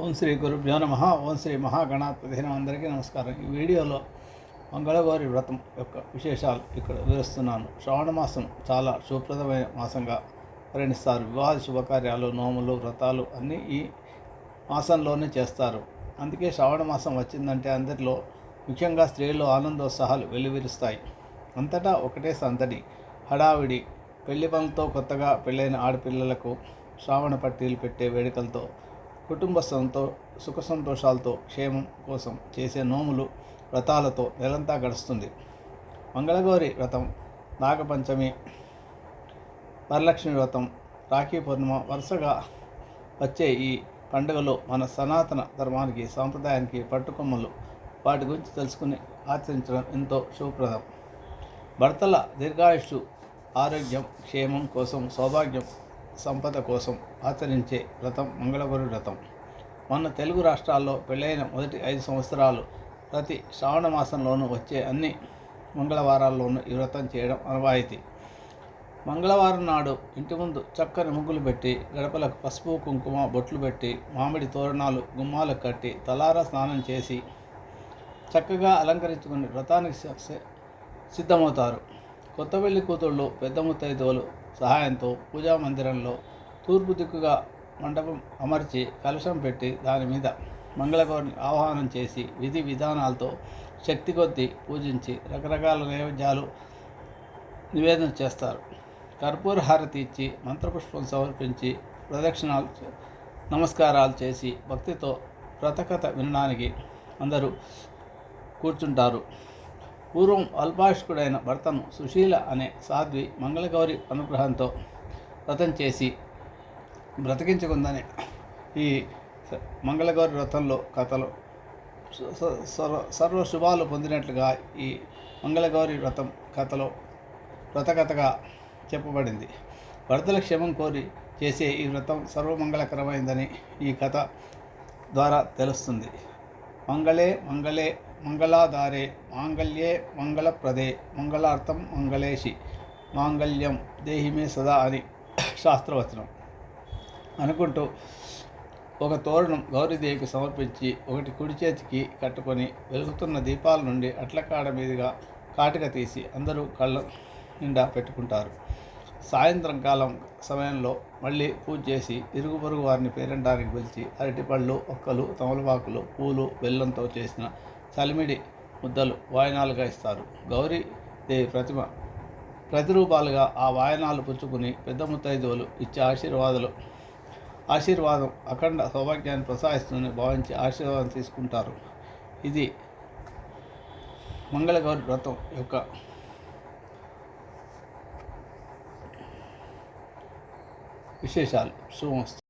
ఓం శ్రీ గురుభ్యో నమ. ఓం శ్రీ మహాగణాధిపతి అందరికీ నమస్కారం. ఈ వీడియోలో మంగళవారి వ్రతం యొక్క విశేషాలు ఇక్కడ వివరిస్తున్నాను. శ్రావణ మాసం చాలా సుప్రదమైన మాసంగా పరిగణిస్తారు. వివాహ శుభకార్యాలు నోములు వ్రతాలు అన్నీ ఈ మాసంలోనే చేస్తారు. అందుకే శ్రావణ మాసం వచ్చిందంటే అందరిలో ముఖ్యంగా స్త్రీలు ఆనందోత్సాహాలు వెల్లువిరుస్తాయి అంతటా ఒకటే సందడి హడావిడి పెళ్ళి పనులతో కొత్తగా పెళ్ళైన ఆడపిల్లలకు శ్రావణ పట్టీలు పెట్టే వేడుకలతో కుటుంబ సంతో సుఖ సంతోషాలతో క్షేమం కోసం చేసే నోములు వ్రతాలతో నెలంతా గడుస్తుంది. మంగళగౌరి వ్రతం నాగపంచమి వరలక్ష్మి వ్రతం రాఖీ పౌర్ణిమ వరుసగా వచ్చే ఈ పండుగలో మన సనాతన ధర్మానికి సాంప్రదాయానికి పట్టుకొమ్మలు. వాటి గురించి తెలుసుకుని ఆచరించడం ఎంతో శుభప్రదం. భర్తల దీర్ఘాయుషు ఆరోగ్యం క్షేమం కోసం సౌభాగ్యం సంపద కోసం ఆచరించే వ్రతం మంగళగురు వ్రతం మన తెలుగు రాష్ట్రాల్లో పెళ్ళైన మొదటి ఐదు సంవత్సరాలు ప్రతి శ్రావణ మాసంలోనూ వచ్చే అన్ని మంగళవారాల్లోనూ ఈ వ్రతం చేయడం అనువాయితీ మంగళవారం నాడు ఇంటి ముందు చక్కని ముగ్గులు పెట్టి గడపలకు పసుపు కుంకుమ బొట్లు పెట్టి మామిడి తోరణాలు గుమ్మాలకు కట్టి తలారా స్నానం చేసి చక్కగా అలంకరించుకుని వ్రతానికి సిద్ధమవుతారు కొత్తవెల్లి కూతుళ్ళు పెద్ద ముత్తైదువులు సహాయంతో పూజా మందిరంలో తూర్పు దిక్కుగా మండపం అమర్చి కలుషం పెట్టి దాని మీద మంగళగౌరిని ఆహ్వానం చేసి విధి విధానాలతో శక్తి కొద్దీ పూజించి రకరకాల నైవేద్యాలు నివేదన చేస్తారు. కర్పూర హారతి ఇచ్చి మంత్రపుష్పం సమర్పించి ప్రదక్షిణాలు నమస్కారాలు చేసి భక్తితో వ్రతకథ వినడానికి అందరూ కూర్చుంటారు. పూర్వం అల్పాయుష్కుడైన భర్తను సుశీల అనే సాధ్వి మంగళగౌరి అనుగ్రహంతో వ్రతం చేసి బ్రతికించుకుందని ఈ మంగళగౌరి వ్రతంలో కథలు సర్వ సర్వ శుభాలు పొందినట్లుగా ఈ మంగళగౌరి వ్రతం కథలో వ్రతకథగా చెప్పబడింది. భర్తల క్షేమం కోరి చేసే ఈ వ్రతం సర్వమంగళకరమైందని ఈ కథ ద్వారా తెలుస్తుంది. మంగళే మంగళే మంగళాధారే మాంగళ్యే మంగళప్రదే మంగళార్థం మంగళేషి మాంగళ్యం దేహిమే సదా అని శాస్త్రవచనం. అనుకుంటూ ఒక తోరణం గౌరీదేవికి సమర్పించి ఒకటి కుడి చేతికి కట్టుకొని వెలుగుతున్న దీపాల నుండి అట్లకాడ మీదుగా కాటిక తీసి అందరూ కళ్ళ నిండా పెట్టుకుంటారు. సాయంత్రం కాలం సమయంలో మళ్ళీ పూజ చేసి ఇరుగు పొరుగు వారిని పేరంటానికి పిలిచి అరటిపళ్ళు ఒక్కలు తమలపాకులు పూలు బెల్లంతో చేసిన చలిమిడి ముద్దలు వాయనాలుగా ఇస్తారు. గౌరీ దేవి ప్రతిమ ప్రతిరూపాలుగా ఆ వాయనాలు పుచ్చుకుని పెద్ద ముత్తైదువులు ఇచ్చే ఆశీర్వాదాలు. ఆశీర్వాదం అఖండ సౌభాగ్యాన్ని ప్రసాదిస్తుందని భావించి ఆశీర్వాదం తీసుకుంటారు. ఇది మంగళగౌరి వ్రతం యొక్క విశేషాలు. శుభమస్తు.